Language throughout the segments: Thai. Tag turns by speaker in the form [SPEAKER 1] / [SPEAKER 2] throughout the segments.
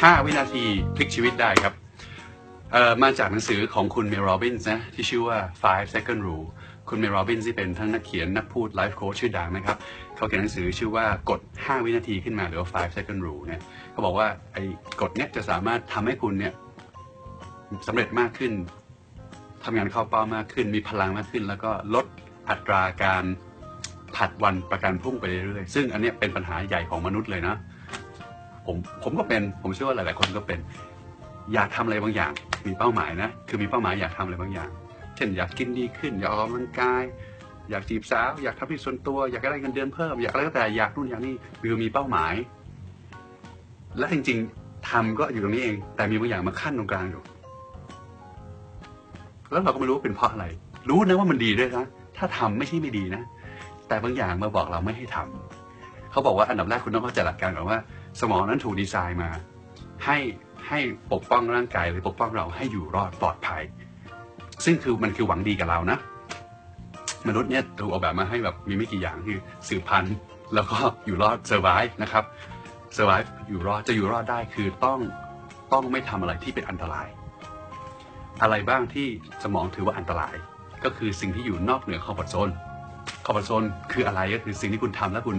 [SPEAKER 1] 5 วินาทีพลิกชีวิตได้ครับมาจากหนังสือของคุณเมลโรบินส์นะที่ชื่อว่า five second rule คุณเมลโรบินส์ที่เป็นทั้งนักเขียนนักพูดไลฟ์โค้ชชื่อดังนะครับ เขาเขียนหนังสือชื่อว่ากฎ 5 วินาทีขึ้นมาหรือว่า five second rule เนี่ยเขาบอกว่าไอ้กฎเนี้ยจะสามารถทำให้คุณเนี่ยสำเร็จมากขึ้นทำงานเข้าเป้ามากขึ้น มีพลังมากขึ้น แล้วก็ลดอัตราการผัดวันประกันพรุ่งไปเรื่อยๆ ซึ่งอันเนี้ยเป็นปัญหาใหญ่ของมนุษย์เลยนะ ผมผมก็เป็น ผมเชื่อว่าหลาย ๆ คนก็เป็น อยากทำอะไรบางอย่าง มีเป้าหมายนะ คือมีเป้าหมายอยากทำอะไรบางอย่าง เช่น อยากกินดีขึ้น อยากออกกำลังกาย อยากจีบสาว อยากทำที่ส่วนตัว อยากได้เงินเดือนเพิ่ม อยากอะไรก็แต่ อยากนู่นอยากนี่คือมีเป้าหมาย และจริง ๆทำก็อยู่ตรงนี้เอง แต่มีบางอย่างมาขั้นตรงกลางอยู่ แล้วเราก็ไม่รู้เป็นเพราะอะไร รู้นะว่ามันดีด้วยนะ ถ้าทำไม่ใช่ไม่ดีนะ แต่บางอย่างมาบอกเราไม่ให้ทำเขาบอกว่าอันดับแรกคุณต้องเข้าใจหลักการก่อนว่า สมองนั้นถูกดีไซน์มาให้ให้ปกป้องร่างกายหรือปกป้องเราให้อยู่รอดปลอดภัย ซึ่งคือมันคือหวังดีกับเรานะ มนุษย์เนี่ยถูกออกแบบมาให้แบบมีไม่กี่อย่างคือสืบพันธุ์แล้วก็อยู่รอดเซอร์ไ e นะครับเซอร์ไ e อยู่รอดจะอยู่รอดได้คือต้องต้องไม่ทำอะไรที่เป็นอันตราย อะไรบ้างที่สมองถือว่าอันตราย ก็คือสิ่งที่อยู่นอกเหนือคอมฟอร์ทโซน คอมฟอร์ทโซนคืออะไรก็คือสิ่งที่คุณทำแล้วคุณ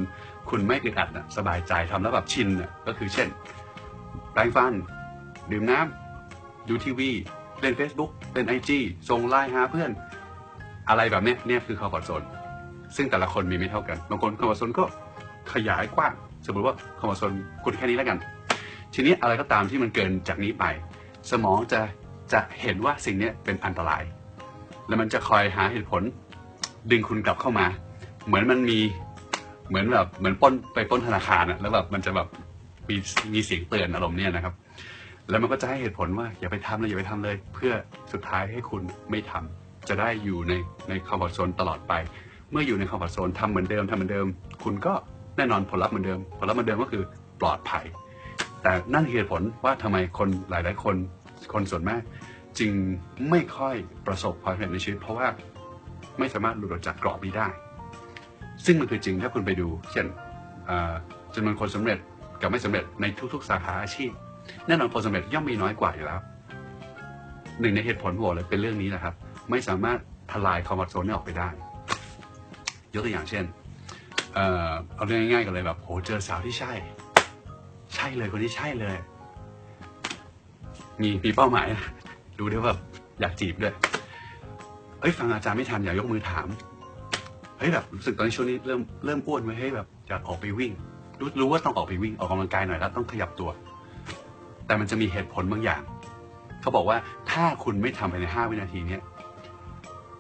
[SPEAKER 1] คุณไม่อึดอัดนะสบายใจทำแล้วแบบชินนะก็คือเช่นแปรงฟัน ดื่มน้ำดูทีวี เล่น Facebook เล่นไอจีส่งไลน์หาเพื่อน อะไรแบบนี้เนี่ยคือคอมฟอร์ทโซนซึ่งแต่ละคนมีไม่เท่ากันบางคนคอมฟอร์ทโซนก็ขยายกว้าง สมมติว่าคอมฟอร์ทโซนคุณแค่นี้แล้วกัน ทีนี้อะไรก็ตามที่มันเกินจากนี้ไป สมองจะจะเห็นว่าสิ่งนี้เป็นอันตราย แล้วมันจะคอยหาเหตุผล ดึงคุณกลับเข้ามา เหมือนมันมีเหมือนแบบเหมือนป้นไปป้นธนาคารอะแล้วแบบมันจะแบบมีมีเสียงเตือนอารมณ์เนี่ยนะครับ แล้วมันก็จะให้เหตุผลว่าอย่าไปทำเลยอย่าไปทำเลย เพื่อสุดท้ายให้คุณไม่ทำจะได้อยู่ในในคอมฟอร์ทโซนตลอดไป เมื่ออยู่ในคอมฟอร์ทโซนทำเหมือนเดิมทำเหมือนเดิม คุณก็แน่นอนผลลัพธ์เหมือนเดิม ผลลัพธ์เหมือนเดิมก็คือปลอดภัย แต่นั่นเหตุผลว่าทำไมคนหลาย ๆ คนคนส่วนมาก จึงไม่ค่อยประสบความสำเร็จในชีวิตเพราะว่า ไม่สามารถหลุดออกจากกรอบนี้ได้ ซึ่งมันคือจริงถ้าคุณไปดูเช่นจำนวนคนสำเร็จกับไม่สำเร็จในทุกๆ สาขาอาชีพแน่นอนคนสำเร็จย่อมมีน้อยกว่าอยู่แล้วหนึ่งในเหตุผลโหวเลยเป็นเรื่องนี้นะครับ ไม่สามารถทลายคอมฟอร์ทโซนนี้ออกไปได้ ยกตัวอย่างเช่นเออเอาเรื่องง่ายๆกันเลยแบบโหเจอสาวที่ใช่ ใช่เลยคนที่ใช่เลย มีมีเป้าหมาย ดูด้วยว่าอยากจีบด้วย อ้ยฟังอาจารย์ไม่ทันอย่ายกมือถามเฮ้ยแบบรู้สึกตอนนี้ช่วงนี้เริ่มเริ่มอ้วนไว้ยเฮ้ยแบบอยากออกไปวิ่ง รู้รู้ว่าต้องออกไปวิ่งออกกำลังกายหน่อยแล้วต้องขยับตัว แต่มันจะมีเหตุผลบางอย่าง เขาบอกว่าถ้าคุณไม่ทำภายในห้าวินาทีเนี้ย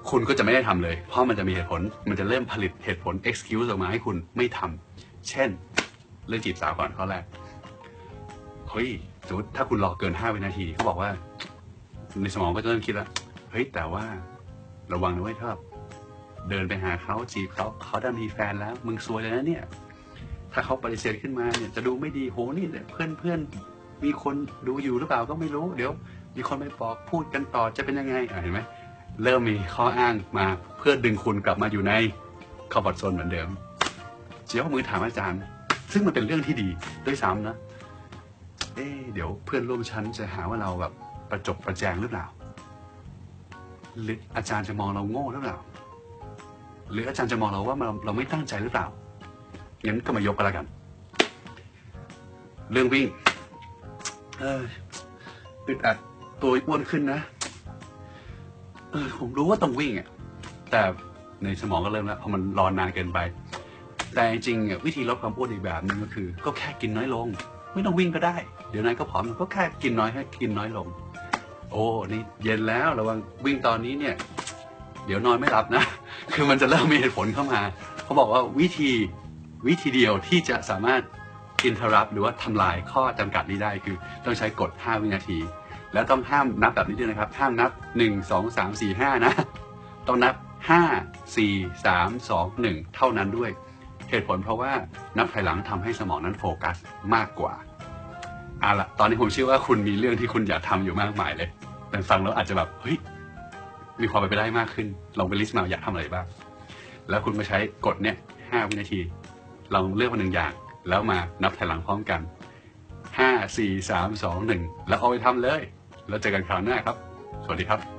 [SPEAKER 1] คุณก็จะไม่ได้ทำเลย เพราะมันจะมีเหตุผล มันจะเริ่มผลิตเหตุผล excuse ออกมาให้คุณไม่ทำเช่น เรื่องจีบสาวก่อนข้อแรก เฮ้ยสมมติถ้าคุณรอเกินห้าวินาทีเขาบอกว่า ในสมองก็จะเริ่มคิดแล้วเฮ้ยแต่ว่า ระวังนะเว้ยถ้าเดินไปหาเขาจีบเขาเขาได้มีแฟนแล้ว มึงซวยเลยนะเนี่ย ถ้าเขาปฏิเสธขึ้นมาเนี่ยจะดูไม่ดีโหนี่เนี่ยเพื่อนเพื่อนมีคนดูอยู่หรือเปล่าก็ไม่รู้ เดี๋ยว มีคนไปบอกพูดกันต่อจะเป็นยังไงเห็นไหมเริ่มมีข้ออ้างมาเพื่อดึงคุณกลับมาอยู่ในคอมฟอร์ทโซนเหมือนเดิม เจียวมือถามอาจารย์ ซึ่งมันเป็นเรื่องที่ดีด้วยซ้ำนะเอ๊ะเดี๋ยวเพื่อนร่วมชั้นจะหาว่าเราแบบประจบประแจงหรือเปล่า หรืออาจารย์จะมองเราโง่หรือเปล่า หรืออาจารย์จะมองเราว่าเราเราไม่ตั้งใจหรือเปล่างั้นก็มายกกันล้วกัน เรื่องวิ่งเอออึดอัดตัวอ้วนขึ้นนะเออผมรู้ว่าต้องวิ่งอะแต่ในสมองก็เริ่มแล้วเพราะมันรอนานเกินไป แต่จริงๆวิธีลดความอ้วนอีกแบบหนึงก็คือ ก็แค่กินน้อยลง ไม่ต้องวิ่งก็ได้ เดี๋ยวนายก็ผอมก็แค่กินน้อยให้กินน้อยลง โอ้นี่เย็นแล้วระวังวิ่งตอนนี้เนี่ย เดี๋ยวนอนไม่หลับนะ คือมันจะเริ่มมีเหตุผลเข้ามา เขาบอกว่าวิธีวิธีเดียวที่จะสามารถอินเทอร์รับหรือว่าทำลายข้อจำกัดนี้ได้คือต้องใช้กฎ 5 วินาที แล้วต้องห้ามนับแบบนี้ด้วยนะครับ ห้ามนับ 1 2 3 4 5 นะ ต้องนับ 5 4 3 2 1 เท่านั้นด้วย เหตุผลเพราะว่านับถอยหลังทำให้สมองนั้นโฟกัสมากกว่า อาละตอนนี้ผมเชื่อว่าคุณมีเรื่องที่คุณอยากทำอยู่มากมายเลยแต่ฟังแล้วอาจจะแบบเฮ้ยมีความเป็นไปได้มากขึ้น ลองไปลิสต์มาอยากทำอะไรบ้าง แล้วคุณมาใช้กฎเนี่ยห้าวินาที ลองเลือกมาหนึ่งอย่าง แล้วมานับถอยหลังพร้อมกันห้าสี่สามสองหนึ่งแล้วเอาไปทำเลย แล้วเจอกันคราวหน้าครับ สวัสดีครับ